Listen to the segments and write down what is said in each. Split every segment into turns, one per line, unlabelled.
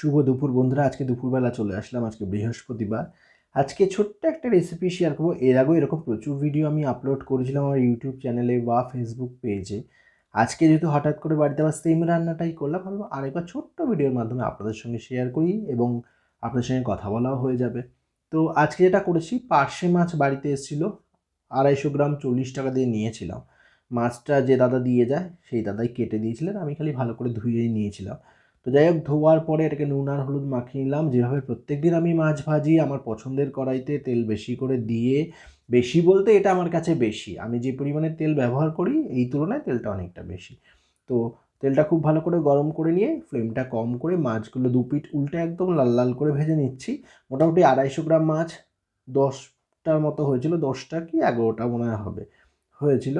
শুভ দুপুর বন্ধুরা, আজকে দুপুরবেলা চলে আসলাম, আজকে বৃহস্পতিবার। আজকে ছোট্ট একটা রেসিপি শেয়ার করব। এর আগেও এরকম প্রচুর ভিডিও আমি আপলোড করেছিলাম আমার ইউটিউব চ্যানেলে বা ফেসবুক পেজে আজকে যেহেতু হঠাৎ করে বাড়িতে আবার সেম রান্নাটাই করলাম, ভাবলাম আরেকবার ছোট্ট ভিডিওর মাধ্যমে আপনাদের সঙ্গে শেয়ার করি এবং আপনাদের সঙ্গে কথা বলাও হয়ে যাবে। তো আজকে যেটা করেছি, পার্শে মাছ বাড়িতে এসেছিল, আড়াইশো গ্রাম চল্লিশ টাকা দিয়ে নিয়েছিলাম। মাছটা যে দাদা দিয়ে যায়, সেই দাদাই কেটে দিয়েছিলেন, আমি খালি ভালো করে ধুয়েই নিয়েছিলাম। তো যাই হোক, ধোয়ার পরে এটাকে নুন আর হলুদ মাখিয়ে নিলাম। যেভাবে প্রত্যেক দিন আমি মাছ ভাজি, আমার পছন্দের কড়াইতে তেল বেশি করে দিয়ে, বেশি বলতে এটা আমার কাছে বেশি। আমি যে পরিমাণে তেল ব্যবহার করি, এই তুলনায় তেলটা অনেকটা বেশি। তো তেলটা খুব ভালো করে গরম করে নিয়ে, ফ্লেমটা কম করে মাছগুলো দু পিঠ উল্টে একদম লাল লাল করে ভেজে নিচ্ছি। মোটামুটি আড়াইশো গ্রাম মাছ দশটার মতো হয়েছিল, দশটা কি এগারোটা মনে হয় হবে, হয়েছিল।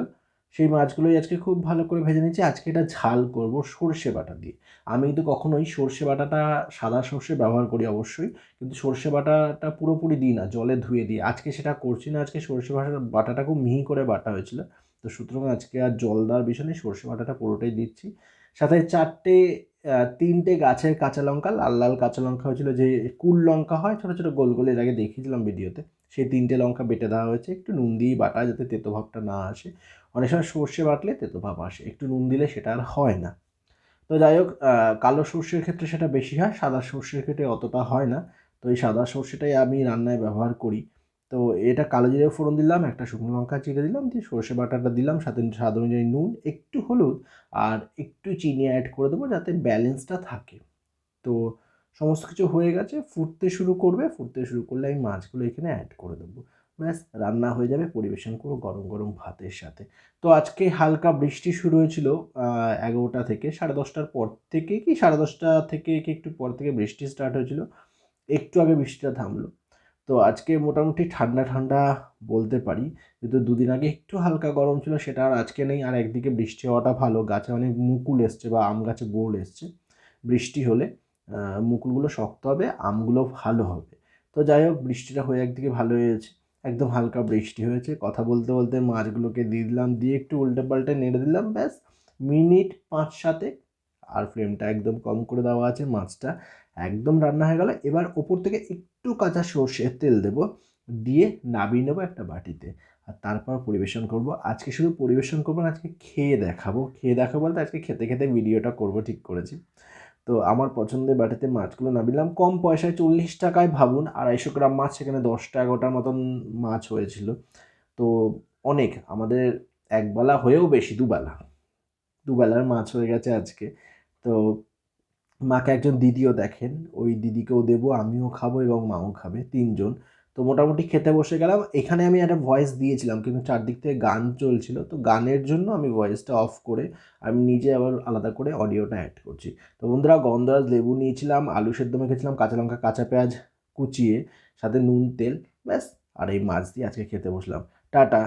সেই মাছগুলোই আজকে খুব ভালো করে ভেজে নিচ্ছি আজকে এটা ঝাল করব সর্ষে বাটা দিয়ে। আমি কিন্তু কখনোই সর্ষে বাটাটা সাদা সর্ষে ব্যবহার করি অবশ্যই, কিন্তু সর্ষে বাটাটা পুরোপুরি দিই না, জলে ধুয়ে দিই। আজকে সেটা করছি না, আজকে সর্ষে বাটা বাটাটা খুব মিহি করে বাটা হয়েছিল। তো সুতরাং আজকে আর জল দেওয়ার বিষয় সর্ষে বাটাটা পুরোটাই দিচ্ছি। সাথে চারটে তিনটে গাছের কাঁচা লঙ্কা, লাল লাল কাঁচা লঙ্কা হয়েছিল, যে কুল লঙ্কা হয়, ছোটো ছোটো গোল গোল, এর আগে দেখিয়েছিলাম ভিডিওতে। সেই তিনটে লঙ্কা বেটে দেওয়া হয়েছে। একটু নুন দিয়েই বাটা যাতে তেতো ভাবটা না আসে। অনেক সময় সর্ষে বাটলে তেতো ভাব আসে। একটু নুন দিলে সেটা আর হয় না। তো যাই হোক কালো সর্ষের ক্ষেত্রে সেটা বেশি হয়, সাদা সর্ষের ক্ষেত্রে অতটা হয় না। তো এই সাদা সর্ষেটাই আমি রান্নায় ব্যবহার করি। তো এটা কালো জিরে ফোড়ন দিলাম, একটা শুকনো লঙ্কা চিড়ে দিলাম, দিয়ে সর্ষে বাটাটা দিলাম, সাথে স্বাদ অনুযায়ী নুন, একটু হলুদ, আর একটু চিনি অ্যাড করে দেবো যাতে ব্যালেন্সটা থাকে। তো সমস্ত কিছু হয়ে গেছে, ফুটতে শুরু করবে, ফুটতে শুরু করলে আমি মাছগুলো এখানে অ্যাড করে দেবো। ব্যাস, রান্না হয়ে যাবে, পরিবেশন করব গরম গরম ভাতের সাথে। তো আজকে হালকা বৃষ্টি শুরু হয়েছিল এগারোটা থেকে, সাড়ে দশটার পর থেকে কি, সাড়ে দশটা থেকে কি একটু পর থেকে বৃষ্টি স্টার্ট হয়েছিল, একটু আগে বৃষ্টিটা থামলো। তো আজকে মোটামুটি ঠান্ডা ঠান্ডা বলতে পারি, কিন্তু দুদিন আগে একটু হালকা গরম ছিল, সেটা আর আজকে নেই। আর একদিকে বৃষ্টি হওয়াটা ভালো, গাছে অনেক মুকুল এসছে বা আম গাছে বোল এসছে, বৃষ্টি হলে। মুকুলগুলো শক্ত হবে, আমগুলো ভালো হবে। তো যাই হোক, বৃষ্টিটা হয়ে একদিকে ভালো হয়েছে, একদম হালকা বৃষ্টি হয়েছে। কথা বলতে বলতে মাছগুলোকে দিয়ে দিলাম, দিয়ে একটু উল্টে পাল্টে নেড়ে দিলাম, ব্যাস। মিনিট পাঁচ সাতে আর ফ্লেমটা একদম কম করে দেওয়া আছে মাছটা। একদম রান্না হয়ে গেল। এবার ওপর থেকে একটু কাঁচা সর্ষের তেল দেব, দিয়ে নাবিয়ে নেব একটা বাটিতে। আর তারপর পরিবেশন করব। আজকে শুধু পরিবেশন করব না, আজকে খেয়ে দেখাবো। খেয়ে দেখাবো বলতে আজকে খেতে খেতে ভিডিওটা করব ঠিক করেছি। তো আমার পছন্দের বাটিতে মাছগুলো নামিলাম। কম পয়সায় চল্লিশ টাকায় ভাবুন, আড়াইশো গ্রাম মাছ সেখানে দশটা এগারোটার মতন মাছ হয়েছিল। তো অনেক, আমাদের একবেলা হয়েও বেশি, দুবেলা। দুবেলার মাছ হয়ে গেছে আজকে। তো মাকে একজন দিদিও দেখেন, ওই দিদিকেও দেবো, আমিও খাব এবং মাও খাবে, তিনজন। তো মোটামুটি খেতে বসে গেলাম। এখানে আমি একটা ভয়েস দিয়েছিলাম, কিন্তু চারদিক থেকে গান চলছিল। তো গানের জন্য আমি ভয়েসটা অফ করে আমি নিজে আবার আলাদা করে অডিওটা অ্যাড করছি। তো বন্ধুরা, গন্ধরাজ লেবু নিয়েছিলাম, আলু সেদ্ধ মেখেছিলাম কাঁচা লঙ্কা, কাঁচা পেঁয়াজ কুচিয়ে, সাথে নুন, তেল, ব্যাস। আর এই মাছ দিয়ে আজকে খেতে বসলাম। টাটা।